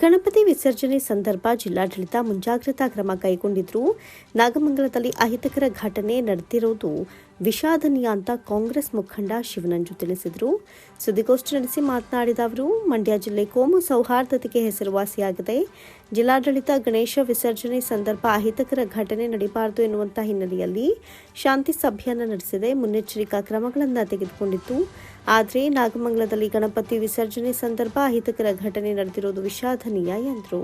ಗಣಪತಿ ವಿಸರ್ಜನೆ ಸಂದರ್ಭ ಜಿಲ್ಲಾಡಳಿತ ಮುಂಜಾಗ್ರತಾ ಕ್ರಮ ಕೈಗೊಂಡಿದ್ರು ನಾಗಮಂಗಲದಲ್ಲಿ ಅಹಿತಕರ ಘಟನೆ ನಡೆದಿರುವುದು ವಿಷಾದನೀಯ ಅಂತ ಕಾಂಗ್ರೆಸ್ ಮುಖಂಡ ಶಿವನಂಜು ತಿಳಿಸಿದರು. ಸುದ್ದಿಗೋಷ್ಠಿ ನಡೆಸಿ ಮಾತನಾಡಿದ ಅವರು, ಮಂಡ್ಯ ಜಿಲ್ಲೆ ಕೋಮು ಸೌಹಾರ್ದತೆಗೆ ಹೆಸರುವಾಸಿಯಾಗಿದೆ. ಜಿಲ್ಲಾಡಳಿತ ಗಣೇಶ ವಿಸರ್ಜನೆ ಸಂದರ್ಭ ಅಹಿತಕರ ಘಟನೆ ನಡೆಯಬಾರದು ಎನ್ನುವಂತಹ ಹಿನ್ನೆಲೆಯಲ್ಲಿ ಶಾಂತಿ ಸಭೆಯನ್ನು ನಡೆಸಿದೆ. ಮುನ್ನೆಚ್ಚರಿಕಾ ಕ್ರಮಗಳನ್ನು ತೆಗೆದುಕೊಂಡಿತ್ತು ಆದರೆ ನಾಗಮಂಗಲದಲ್ಲಿ ಗಣಪತಿ ವಿಸರ್ಜನೆ ಸಂದರ್ಭ ಅಹಿತಕರ ಘಟನೆ ನಡೆದಿರುವುದು ವಿಷಾದನೀಯ ಎಂದರು.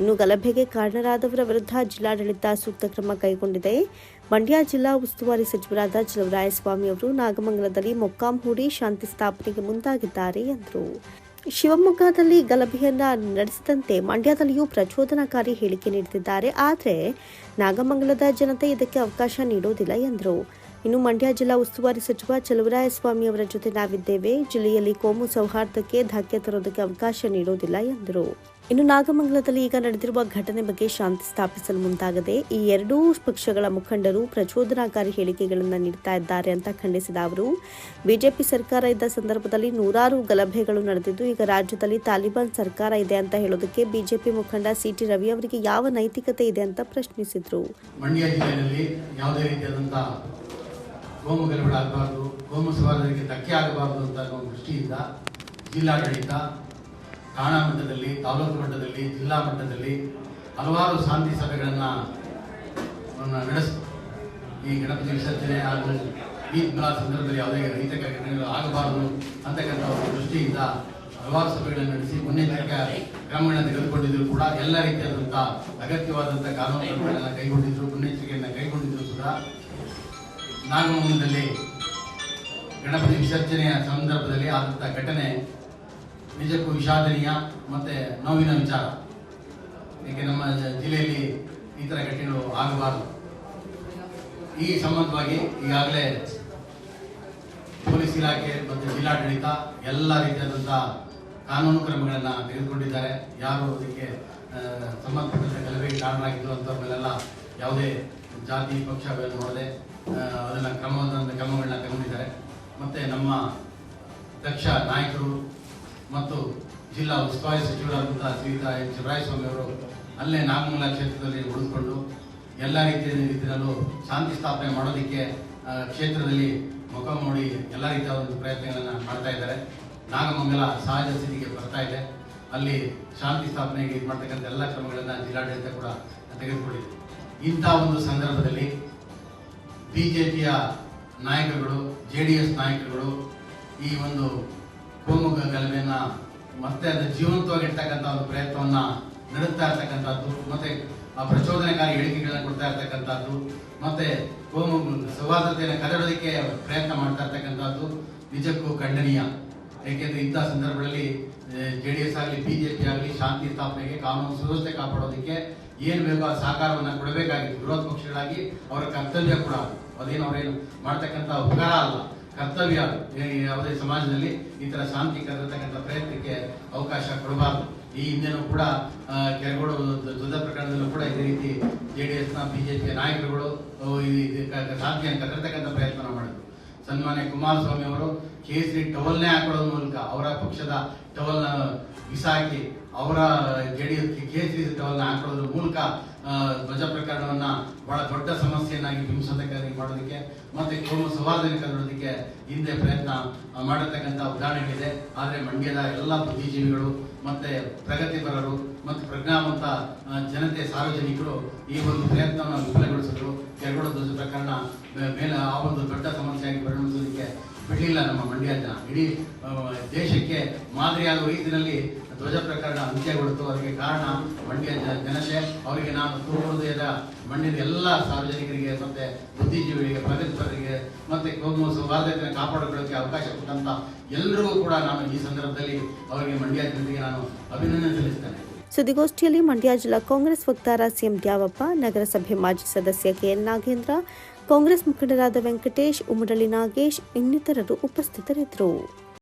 ಇನ್ನು ಗಲಭೆಗೆ ಕಾರಣರಾದವರ ವಿರುದ್ಧ ಜಿಲ್ಲಾಡಳಿತ ಸೂಕ್ತ ಕ್ರಮ ಕೈಗೊಂಡಿದೆ. ಮಂಡ್ಯ ಜಿಲ್ಲಾ ಉಸ್ತುವಾರಿ ಸಚಿವರಾದ ಚಲವರಾಯಸ್ವಾಮಿ ಅವರು ನಾಗಮಂಗಲದಲ್ಲಿ ಮೊಕ್ಕಾಂ ಹೂಡಿ ಶಾಂತಿ ಸ್ಥಾಪನೆಗೆ ಮುಂದಾಗಿದ್ದಾರೆ ಎಂದರು. ಶಿವಮೊಗ್ಗದಲ್ಲಿ ಗಲಭೆಯನ್ನ ನಡೆಸಿದಂತೆ ಮಂಡ್ಯದಲ್ಲಿಯೂ ಪ್ರಚೋದನಾಕಾರಿ ಹೇಳಿಕೆ ನೀಡುತ್ತಿದ್ದಾರೆ. ಆದರೆ ನಾಗಮಂಗಲದ ಜನತೆ ಇದಕ್ಕೆ ಅವಕಾಶ ನೀಡೋದಿಲ್ಲ ಎಂದರು. ಇನ್ನು ಮಂಡ್ಯ ಜಿಲ್ಲಾ ಉಸ್ತುವಾರಿ ಸಚಿವ ಚಲುವರಾಯಸ್ವಾಮಿ ಅವರ ಜೊತೆ ನಾವಿದ್ದೇವೆ. ಜಿಲ್ಲೆಯಲ್ಲಿ ಕೋಮು ಸೌಹಾರ್ದಕ್ಕೆ ಧಕ್ಕೆ ತರೋದಕ್ಕೆ ಅವಕಾಶ ನೀಡೋದಿಲ್ಲ ಎಂದರು. ಇನ್ನು ನಾಗಮಂಗಲದಲ್ಲಿ ಈಗ ನಡೆದಿರುವ ಘಟನೆ ಬಗ್ಗೆ ಶಾಂತಿ ಸ್ಥಾಪಿಸಲು ಮುಂದಾಗದೆ ಈ ಎರಡೂ ಪಕ್ಷಗಳ ಮುಖಂಡರು ಪ್ರಚೋದನಾಕಾರಿ ಹೇಳಿಕೆಗಳನ್ನು ನೀಡ್ತಾ ಇದ್ದಾರೆ ಅಂತ ಖಂಡಿಸಿದ ಅವರು. ಬಿಜೆಪಿ ಸರ್ಕಾರ ಇದ್ದ ಸಂದರ್ಭದಲ್ಲಿ ನೂರಾರು ಗಲಭೆಗಳು ನಡೆದಿದ್ದು, ಈಗ ರಾಜ್ಯದಲ್ಲಿ ತಾಲಿಬಾನ್ ಸರ್ಕಾರ ಇದೆ ಅಂತ ಹೇಳೋದಕ್ಕೆ ಬಿಜೆಪಿ ಮುಖಂಡ ಸಿಟಿ ರವಿ ಅವರಿಗೆ ಯಾವ ನೈತಿಕತೆ ಇದೆ ಅಂತ ಪ್ರಶ್ನಿಸಿದರು. ಜಿಲ್ಲಾಡಳಿತ ಠಾಣಾ ಮಟ್ಟದಲ್ಲಿ, ತಾಲೂಕು ಮಟ್ಟದಲ್ಲಿ, ಜಿಲ್ಲಾ ಮಟ್ಟದಲ್ಲಿ ಹಲವಾರು ಶಾಂತಿ ಸಭೆಗಳನ್ನು ನಡೆಸ, ಈ ಗಣಪತಿ ವಿಸರ್ಜನೆ ಹಾಗೂ ಈ ಮಿಲಾದ್ ಸಂದರ್ಭದಲ್ಲಿ ಯಾವುದೇ ರೈತ ಘಟನೆಗಳು ಆಗಬಾರದು ಅಂತಕ್ಕಂಥ ಒಂದು ದೃಷ್ಟಿಯಿಂದ ಹಲವಾರು ಸಭೆಗಳನ್ನು ನಡೆಸಿ ಮುನ್ನೆಚ್ಚರಿಕಾ ಕ್ರಮಗಳನ್ನು ತೆಗೆದುಕೊಂಡಿದ್ರು ಕೂಡ ಎಲ್ಲ ರೀತಿಯಾದಂಥ ಅಗತ್ಯವಾದಂಥ ಕಾನೂನು ಕ್ರಮಗಳನ್ನು ಕೈಗೊಂಡಿದ್ದರು ಮುನ್ನೆಚ್ಚರಿಕೆಯನ್ನು ಕೈಗೊಂಡಿದ್ರು ಕೂಡ. ನಾಗಮಂಗಲದಲ್ಲಿ ಗಣಪತಿ ವಿಸರ್ಜನೆಯ ಸಂದರ್ಭದಲ್ಲಿ ಆದಂಥ ಘಟನೆ ನಿಜಕ್ಕೂ ವಿಷಾದನೀಯ ಮತ್ತು ನೋವಿನ ವಿಚಾರ. ಈಗ ನಮ್ಮ ಜಿಲ್ಲೆಯಲ್ಲಿ ಈ ಥರ ಘಟನೆಗಳು ಆಗಬಾರದು. ಈ ಸಂಬಂಧವಾಗಿ ಈಗಾಗಲೇ ಪೊಲೀಸ್ ಇಲಾಖೆ ಮತ್ತು ಜಿಲ್ಲಾಡಳಿತ ಎಲ್ಲ ರೀತಿಯಾದಂಥ ಕಾನೂನು ಕ್ರಮಗಳನ್ನು ತೆಗೆದುಕೊಂಡಿದ್ದಾರೆ. ಯಾರು ಅದಕ್ಕೆ ಸಂಬಂಧಪಟ್ಟಂಥ ಗಲಭೆಗೆ ಕಾರಣರಾಗಿದ್ದು ಅಂಥವ್ರ ಮೇಲೆಲ್ಲ ಯಾವುದೇ ಜಾತಿ, ಪಕ್ಷ ನೋಡದೆ ಅದನ್ನು ಅದನ್ನ ಕ್ರಮವಾದ ಕ್ರಮಗಳನ್ನ ತಗೊಂಡಿದ್ದಾರೆ ಮತ್ತೆ ನಮ್ಮ ದಕ್ಷ ನಾಯಕರು ಮತ್ತು ಜಿಲ್ಲಾ ಉಸ್ತುವಾರಿ ಸಚಿವರಾದಂಥ ಸೀತಾ ಎಚ್ ರಾಯಸ್ವಾಮಿಯವರು ಅಲ್ಲೇ ನಾಗಮಂಗಲ ಕ್ಷೇತ್ರದಲ್ಲಿ ಉಳಿದುಕೊಂಡು ಎಲ್ಲ ರೀತಿಯ ರೀತಿಯಲ್ಲೂ ಶಾಂತಿ ಸ್ಥಾಪನೆ ಮಾಡೋದಕ್ಕೆ ಕ್ಷೇತ್ರದಲ್ಲಿ ಮುಖ ಮೂಡಿ ಎಲ್ಲ ರೀತಿಯ ಒಂದು ಪ್ರಯತ್ನಗಳನ್ನು ಮಾಡ್ತಾ ಇದ್ದಾರೆ. ನಾಗಮಂಗಲ ಸಹಜ ಸ್ಥಿತಿಗೆ ಬರ್ತಾ ಇದೆ. ಅಲ್ಲಿ ಶಾಂತಿ ಸ್ಥಾಪನೆಗೆ ಇದು ಮಾಡ್ತಕ್ಕಂಥ ಎಲ್ಲ ಕ್ರಮಗಳನ್ನು ಜಿಲ್ಲಾಡಳಿತ ಕೂಡ ತೆಗೆದುಕೊಂಡಿದೆ. ಇಂಥ ಒಂದು ಸಂದರ್ಭದಲ್ಲಿ ನಾಯಕರುಗಳು, ಜೆ ಡಿ ಎಸ್ ನಾಯಕರುಗಳು ಈ ಒಂದು ಕೋಮು ಗ- ಗಲಭೆಯನ್ನ ಮತ್ತೆ ಅದು ಜೀವಂತವಾಗಿರ್ತಕ್ಕಂಥ ಒಂದು ಪ್ರಯತ್ನವನ್ನ ನಡೆಸ್ತಾ ಇರ್ತಕ್ಕಂಥದ್ದು, ಮತ್ತೆ ಆ ಪ್ರಚೋದನೆಕಾರಿ ಹೇಳಿಕೆಗಳನ್ನ ಕೊಡ್ತಾ ಇರ್ತಕ್ಕಂಥದ್ದು, ಮತ್ತೆ ಕೋಮು ಸೌಹಾರ್ದತೆಯನ್ನು ಕದಡೋದಕ್ಕೆ ಪ್ರಯತ್ನ ಮಾಡ್ತಾ ಇರ್ತಕ್ಕಂಥದ್ದು ನಿಜಕ್ಕೂ ಖಂಡನೀಯ. ಏಕೆಂದ್ರೆ ಇಂಥ ಸಂದರ್ಭಗಳಲ್ಲಿ ಜೆ ಡಿ ಎಸ್ ಆಗಲಿ ಬಿಜೆಪಿ ಆಗಲಿ, ಶಾಂತಿ ಸ್ಥಾಪನೆಗೆ ಕಾನೂನು ಸುವ್ಯವಸ್ಥೆ ಕಾಪಾಡೋದಕ್ಕೆ ಏನು ಬೇಕೋ ಆ ಸಹಕಾರವನ್ನು ಕೊಡಬೇಕಾಗಿತ್ತು. ವಿರೋಧ ಪಕ್ಷಗಳಾಗಿ ಅವರ ಕರ್ತವ್ಯ ಕೂಡ ಅದು. ಅದೇನು ಅವರೇನು ಮಾಡ್ತಕ್ಕಂಥ ಉಪಕಾರ ಅಲ್ಲ. ಕರ್ತವ್ಯ ಯಾವುದೇ ಸಮಾಜದಲ್ಲಿ ಈ ತರ ಶಾಂತಿ ಕರೆತಕ್ಕಂಥ ಪ್ರಯತ್ನಕ್ಕೆ ಅವಕಾಶ ಕೊಡಬಾರದು. ಈ ಹಿಂದೆನೂ ಕೂಡ ಕೆರಗೋಡು ಧ್ವಜ ಪ್ರಕರಣದಲ್ಲೂ ಕೂಡ ಇದೇ ರೀತಿ ಜೆ ಡಿ ಎಸ್ನ ಬಿ ಜೆ ಪಿಯ ನಾಯಕರುಗಳು ಶಾಂತಿಯನ್ನು ಕರೆತಕ್ಕಂಥ ಪ್ರಯತ್ನ ಮಾಡಿದ್ರು. ಸನ್ಮಾನ್ಯ ಕುಮಾರಸ್ವಾಮಿ ಅವರು ಕೇಸರಿ ಟವಲ್ನೇ ಹಾಕೊಳ್ಳೋದ್ರ ಮೂಲಕ ಅವರ ಪಕ್ಷದ ಟವಲ್ನ ಬಿಸಾಕಿ ಅವರ ಜೆ ಡಿ ಕೇಸರಿ ಟವಲ್ನ ಹಾಕೊಳ್ಳೋದ್ರ ಮೂಲಕ ಧ್ವಜ ಪ್ರಕರಣವನ್ನ ಬಹಳ ದೊಡ್ಡ ಸಮಸ್ಯೆಯನ್ನಾಗಿ ಬಿಂಬಿಸೋದಕ್ಕಾಗಿ ಮಾಡೋದಕ್ಕೆ ಮತ್ತೆ ಕೋಮ ಸೌಹಾರ್ದನೆ ಕದಡೋದಕ್ಕೆ ಹಿಂದೆ ಪ್ರಯತ್ನ ಮಾಡತಕ್ಕಂಥ ಉದಾಹರಣೆಗಳಿದೆ. ಆದರೆ ಮಂಡ್ಯದ ಎಲ್ಲ ಬುದ್ಧಿಜೀವಿಗಳು ಮತ್ತೆ ಪ್ರಗತಿಪರರು ಮತ್ತು ಪ್ರಜ್ಞಾವಂತ ಜನತೆ ಸಾರ್ವಜನಿಕರು ಈ ಒಂದು ಪ್ರಯತ್ನವನ್ನು ವಿಫಲಗೊಳಿಸಿದ್ರು. ಕೆರಗೋಡ ಧ್ವಜ ಪ್ರಕರಣ ಮೇಲೆ ಆ ಒಂದು ದೊಡ್ಡ ಸಮಸ್ಯೆಯಾಗಿ ಪರಿಣಮಿಸೋದಕ್ಕೆ ಬಿಡಲಿಲ್ಲ ನಮ್ಮ ಮಂಡ್ಯ ಜನ. ಇಡೀ ದೇಶಕ್ಕೆ ಮಾದರಿಯಾಗುವ ರೀತಿಯಲ್ಲಿ ಧ್ವಜ ಪ್ರಕರಣ ಅಂತ್ಯಗೊಳ್ತು ಅದಕ್ಕೆ ಕಾರಣ ಮಂಡ್ಯ ಜನತೆ, ಅವರಿಗೆ ನಾನು ಹೃದಯದ ಮಂಡ್ಯದ ಎಲ್ಲ ಸಾರ್ವಜನಿಕರಿಗೆ ಮತ್ತೆ ಬುದ್ಧಿಜೀವಿಗಳಿಗೆ, ಪ್ರಗತಿಪರರಿಗೆ ಮತ್ತೆ ಕೋಮು ಸೌಹಾರ್ದತೆಯನ್ನು ಕಾಪಾಡಿಕೊಳ್ಳೋಕೆ ಅವಕಾಶ ಕೊಟ್ಟಂತ ಎಲ್ಲರಿಗೂ ಕೂಡ ನಾನು ಈ ಸಂದರ್ಭದಲ್ಲಿ ಅವರಿಗೆ ಮಂಡ್ಯ ಜನತೆಗೆ ನಾನು ಅಭಿನಂದನೆ ಸಲ್ಲಿಸ್ತೇನೆ. ಸುದ್ದಿಗೋಷ್ಠಿಯಲ್ಲಿ ಮಂಡ್ಯ ಜಿಲ್ಲಾ ಕಾಂಗ್ರೆಸ್ ವಕ್ತಾರ ಸಿಎಂ ದ್ಯಾವಪ್ಪ, ನಗರಸಭೆ ಮಾಜಿ ಸದಸ್ಯ ಕೆಎನ್ ನಾಗೇಂದ್ರ, ಕಾಂಗ್ರೆಸ್ ಮುಖಂಡರಾದ ವೆಂಕಟೇಶ್ ಉಮರಳಿ ನಾಗೇಶ್ ಇನ್ನಿತರರು ಉಪಸ್ಥಿತರಿದ್ದರು.